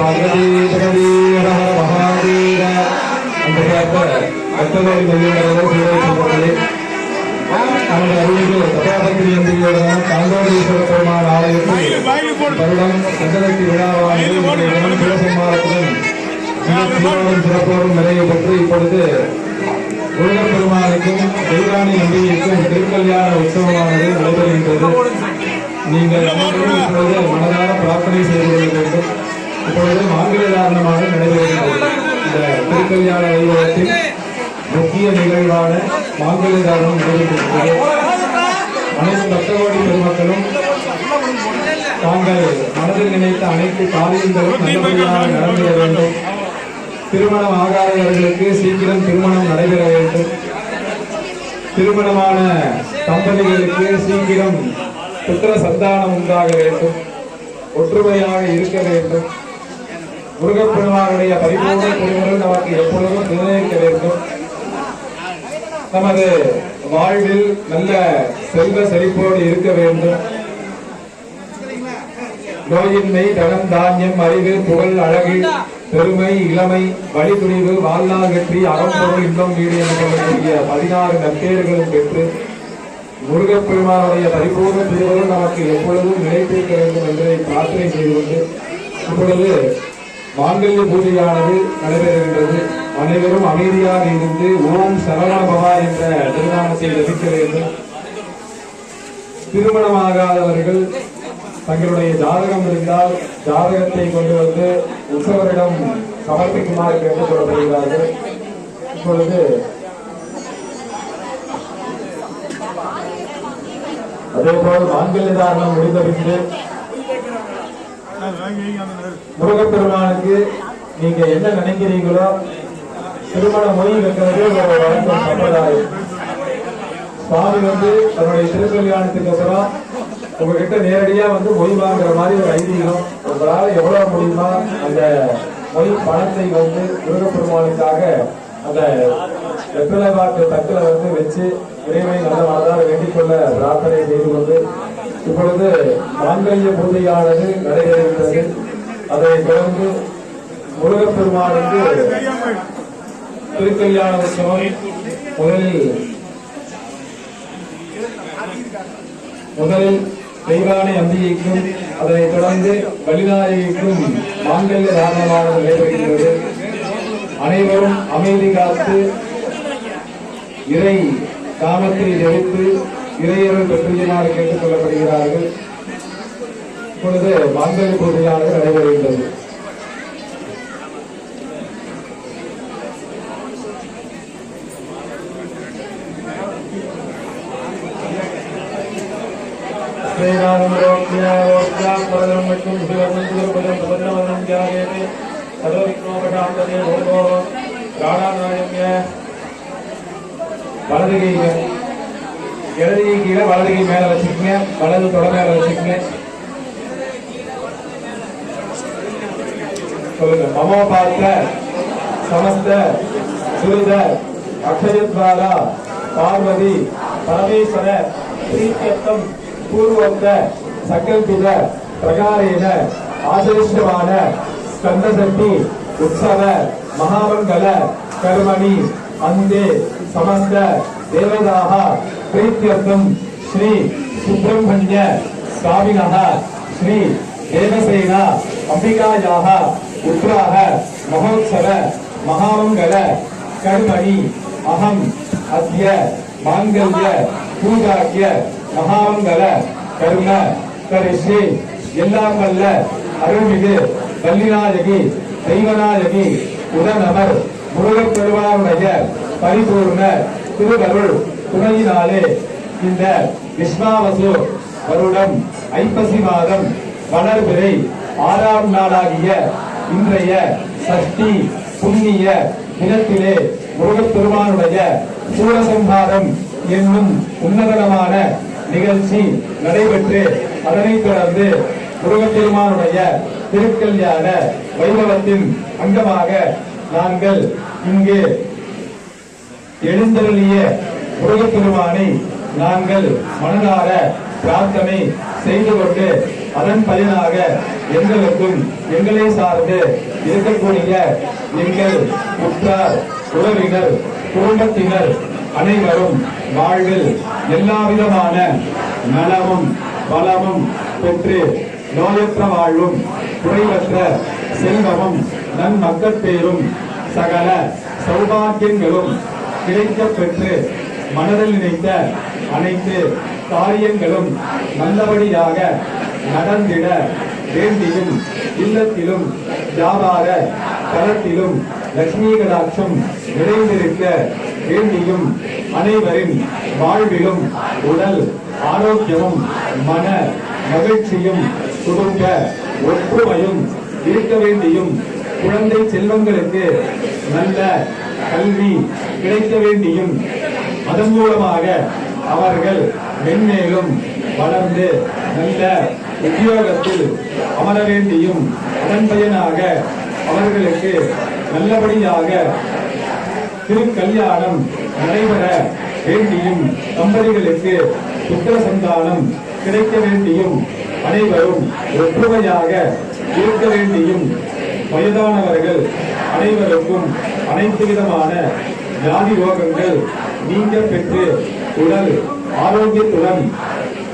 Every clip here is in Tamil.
நம பார்வதி பகவதி நமது அருள்மிகு தபாபத்திரி எந்திரியோட தாண்டோடீஸ்வர பெருமாள் ஆலயத்தில் வருடம் சங்கரத்தி விழாவானது சிவசம்மாரத்துடன் சீரோடும் சிறப்போடும் நிறைவு பெற்று இப்பொழுது முருகப் பெருமானுக்கும் தெய்வானி திருக்கல்யாண உற்சவமானது நடைபெறுகின்றது. நீங்கள் அனைவரும் இப்பொழுது மனதார பிரார்த்தனை செய்து கொள்ள வேண்டும். இப்பொழுது மாங்கல்ய காரணமாக நடைபெறுகிறது இந்த திருக்கல்யாண வைபவத்தின் முக்கிய நிகழ்வான மாங்கல்ய தாரணம் நடைபெற்றிருக்கிறது அனைத்து பக்தகோடி பெருமக்களும் தாங்கள் மனதில் நினைத்த அனைத்து காரியங்களும் நல்லபடியாக நடந்துவிட வேண்டும். திருமணம் ஆகாதவர்களுக்கு சீக்கிரம் திருமணம் நடைபெற வேண்டும். திருமணமான தம்பதிகளுக்கு சீக்கிரம் புத்திர சந்தானம் உண்டாக வேண்டும். ஒற்றுமையாக இருக்க வேண்டும். முருகப்பெருமானுடைய பரிபூர்ண திருமணம் நமக்கு எப்பொழுதும் நிர்ணயிக்க வேண்டும் நமது வாழ்வில் நல்ல செல்வ செழிப்போடு இருக்க வேண்டும். நோயின்மை தனம் தானியம் அறிவு புகழ் அழகு பெருமை இளமை வழித்துணிவு வாழ்நாள் வெற்றி அறம்பொருள் இன்பம் வீடு என சொல்லக்கூடிய பதினாறு நற்பேறுகளும் பெற்று முருகப்பெருமானுடைய பரிபூர்ண திருவருள் நமக்கு எப்பொழுதும் நிலைத்திருக்க வேண்டும் என்பதை பிரார்த்தனை செய்து கொண்டு இப்பொழுது மாங்கல்ய பூஜையானது நடைபெறுகின்றது. அனைவரும் அமைதியாக இருந்து ஓம் சரவண பவா என்ற திருநாமத்தை ஜபிக்க வேண்டும். திருமணமாகாதவர்கள் தங்களுடைய ஜாதகம் இருந்தால் ஜாதகத்தை கொண்டு வந்து உற்சவரிடம் சமர்ப்பிக்குமாறு கேட்டுக் கொள்ளப்படுகிறார்கள் இப்பொழுது அதேபோல் மாங்கல்ய தாரணம் முடிந்த பின்பு முருகப்பெருமானுக்கு நீங்க என்ன நினைக்கிறீங்களோ திருமண மொழி வைக்கிறது ஒரு வழக்கம் சம்பிரதாயம். சுவாமி வந்து தன்னுடைய திருக்கல்யாணத்துக்கு அப்புறம் உங்ககிட்ட நேரடியா வந்து மொழி வாங்குற மாதிரி ஒரு ஐதீகம். உங்களால் எவ்வளவு முடியுமா அந்த மொழி பணத்தை வந்து முருகப்பெருமானுக்காக அந்த வெற்றிலை பாட்டு தட்டுல வந்து வச்சு இறைவனை நல்ல மனதார வேண்டிக் கொள்ள பிரார்த்தனை செய்து கொண்டு இப்பொழுது மாங்கல்ய பூஜையானது நடைபெறுகிறது அதை தொடர்ந்து முருகப்பெருமானுக்கு திருக்கல்யாண உற்சவம் முதலில் முதலில் தெய்வானை அம்பிகைக்கும் அதனைத் தொடர்ந்து வலிநாயகிக்கும் மாங்கல்ய தாரணமானது நடைபெறுகிறது அனைவரும் அமைதி காத்து இறை காமத்தை ஜெயித்து இறையர்கள் வெற்றியினால் கேட்டுக் கொள்ளப்படுகிறார்கள் இப்பொழுது மாங்கல்ய பூஜையானது நடைபெறுகின்றது. வலது கை இடது கை கீழே வலது கை மேல வச்சுக்கங்க. வலது தொட மேல வச்சுக்கங்க. சொல்லுங்க. மமோ பார்த்த சமஸ்த சுருத அக்ஷயத்வாரா பார்வதி பரமேஸ்வர பிரீத்தியர்த்தம் பூர்வோக்த சங்கல்பித பிரகாரேன ஆசரிஷ்டமான ஸ்கந்தசக்தி உற்சவ மகாமங்கல கர்மணி அந்தே சமஸ்த தேவதாக பிரீத்தியர்த்தம் ஸ்ரீ சுப்பிரமணிய ஸ்வாமினः ஸ்ரீ தேவசேனா அம்பிகாயாக உத்ராக மகோத்சவ மகாமங்கல கர்மணி அகம் அத்திய மாங்கல்ய பூஜாக்கிய மகாமங்கல கருண கரிஷி எல்லாம் வல்ல அருள்மிகு வல்லிநாயகி தெய்வநாயகி உடனமர் முருகப் பெருமானுடைய பரிபூர்ண திருவருள் துணையினாலே இந்த விஸ்வாவசு வருடம் ஐப்பசி மாதம் வளர்பிறை ஆறாம் நாளாகிய இன்றைய சஷ்டி புண்ணிய தினத்திலே முருகப் பெருமானுடைய சூரசம்ஹாரம் என்னும் உன்னதனமான நிகழ்ச்சி நடைபெற்று அதனைத் தொடர்ந்து முருகப்பெருமானுடைய திருக்கல்யாண வைபவத்தின் அங்கமாக நாங்கள் இங்கு எழுந்தருளிய திருவானை நாங்கள் மனதார பிரார்த்தனை செய்து கொண்டு அதன் பயனாக எங்களுக்கும் எங்களை சார்ந்து இருக்கக்கூடிய எங்கள் உற்றார் உறவினர் குடும்பத்தினர் அனைவரும் வாழ்வில் எல்லா விதமான நலமும் பலமும் பெற்று நோயற்ற வாழ்வும் குறைவற்ற செல்வமும் நன்மக்கள் பேரும் சகல சௌபாகியங்களும் கிடைக்க பெற்று மனதில் நினைத்த அனைத்து காரியங்களும் நல்லபடியாக நடந்திட வேண்டியும் இல்லத்திலும் வியாபார தளத்திலும் லட்சுமி கடாட்சம் நிறைந்திருக்க வேண்டியும் அனைவரின் வாழ்விலும் உடல் ஆரோக்கியமும் மன மகிழ்ச்சியும் குடும்ப ஒற்றுமையும் இருக்க வேண்டியும் குழந்தை செல்வங்களுக்கு நல்ல கல்வி கிடைக்க வேண்டியும் அதன் மூலமாக அவர்கள் மென்மேலும் வளர்ந்து நல்ல உத்தியோகத்தில் அமர வேண்டியும் அதன் பயனாக அவர்களுக்கு நல்லபடியாக திருக்கல்யாணம் நடைபெற வேண்டியும் தம்பதிகளுக்கு புத்திர சந்தானம் கிடைக்க வேண்டியும் அனைவரும் ஒற்றுமையாக இருக்க வேண்டியும் வயதானவர்கள் அனைவருக்கும் அனைத்து விதமான வியாதி ரோகங்கள் நீங்க பெற்று உடல் ஆரோக்கியத்துடன்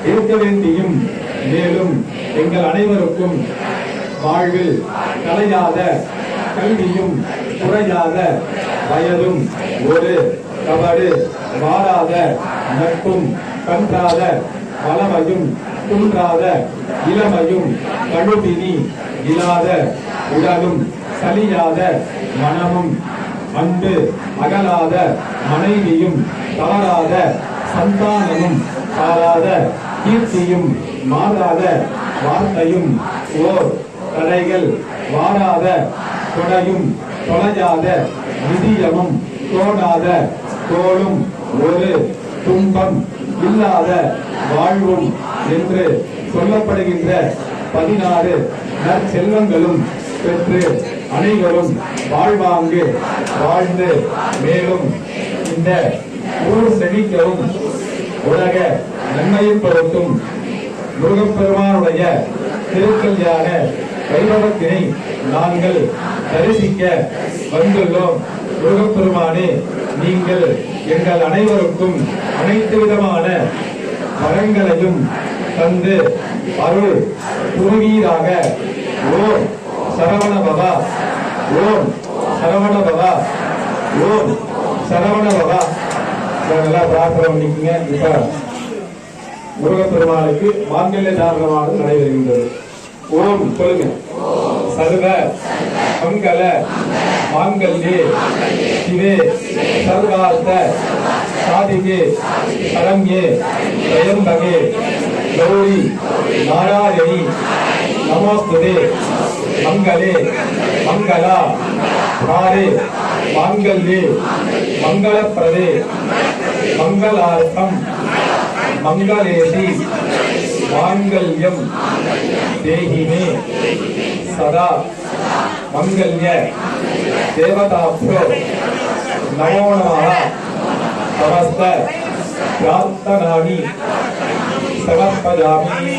இருக்க வேண்டியும் மேலும் எங்கள் அனைவருக்கும் வாழ்வில் கலையாத கல்வியும் குறையாத வயதும் ஒரு கபடு மாறாத நட்பும் கன்றாத வளமையும் குன்றாத இளமையும் கழுவினி இல்லாத உடலும் சலியாத மனமும் அன்பு அகலாத மனைவியும் தளராத சந்தானமும் தாராத கீர்த்தியும் மாறாத வார்த்தையும் ஓர் தடைகள் வாராத கொடையும் தொலையாத நிதியமும் தோணாத தோளும் ஒரு துன்பம் இல்லாத வாழ்வும் என்று சொல்லப்படுகின்ற பதினாறு நற்செல்வங்களும் பெற்று அனைவரும் வாழ்வாங்கு வாழ்ந்து மேலும் இந்த ஊர் செழிக்கவும் உலக நன்மையும் பொருத்தும் முருகப்பெருமானுடைய திருக்கல்யாண வைபவத்தினை நாங்கள் தரிசிக்க வந்துள்ளோம். முருகப்பெருமானே நீங்கள் எங்கள் அனைவருக்கும் அனைத்து விதமான வரங்களையும் தந்து அருள் புரிவீராக. ஓர் சரவண பவா. ஓம். சரவண பவா. ஓம். சரவண பவா. நாங்கெல்லாம் பிரார்த்தனை பண்ணிக்கோங்க. இப்ப முருகப்பெருமானுக்கு மாங்கல்ய தாரணமானது நடைபெறுகின்றது. ஓம். சொல்லுங்க. சர்வ. மங்கள. மாங்கல்யே. சிவே. சர்வார்த்த. சாதிகே. சரண்யே திரையம்பகே கௌரி. நாராயணி. நமோஸ்துதே. मंगले मंगला भारे मांगल्ये मंगल प्रदे मंगलार्थम मंगलेशि मंगल्यम देहिने सदा मंगल्य देवताभ्यो नमो नमः समस्त प्रार्थनानि समर्पयामि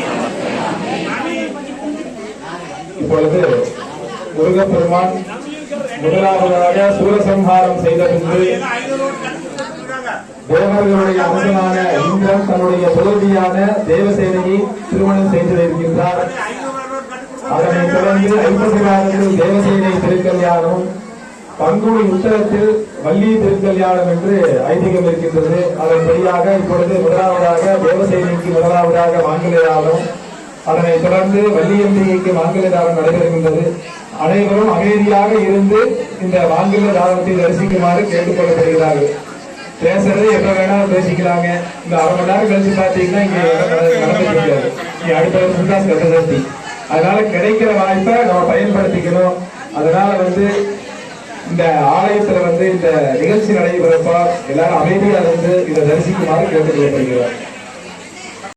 இப்பொழுது முருகப்பெருமான் முதலாவதாக சூரசம்ஹாரம் செய்த பின்பு தேவர்களுடைய அம்சனான இந்திரன் தன்னுடைய புதவியான தேவசேனையை திருமணம் செய்திருக்கின்றார். அதனைத் தொடர்ந்து ஐப்பசி மாதத்தில் தேவசேனை திருக்கல்யாணம் பங்குனி உத்தரத்தில் வள்ளி திருக்கல்யாணம் என்று ஐதீகம் இருக்கின்றது. அதன்படியாக இப்பொழுது முதலாவதாக தேவசேனைக்கு முதலாவதாக மாங்கல்யானம் அதனை தொடர்ந்து வள்ளியம்பிகைக்கு மாங்கல்ய தாரம் நடைபெறுகின்றது. அனைவரும் அமைதியாக இருந்து இந்த மாங்கல்ய தாரத்தை தரிசிக்குமாறு கேட்டுக்கொள்ளப்படுகிறார்கள். பேசுறது எப்ப வேணாலும் பேசிக்கலாங்க. இந்த அரை மணி நேரம் கழிச்சு பாத்தீங்கன்னா இங்க இடம் நடந்துட்டு இங்க அடுத்த வருஷம் தான் அதனால கிடைக்கிற வாய்ப்பை நம்ம பயன்படுத்திக்கணும். அதனால வந்து இந்த ஆலயத்துல வந்து இந்த நிகழ்ச்சி நடைபெறப்பா எல்லாரும் அமைதியா இருந்து இதை தரிசிக்குமாறு கேட்டுக்கொள்ளப்படுகிறார்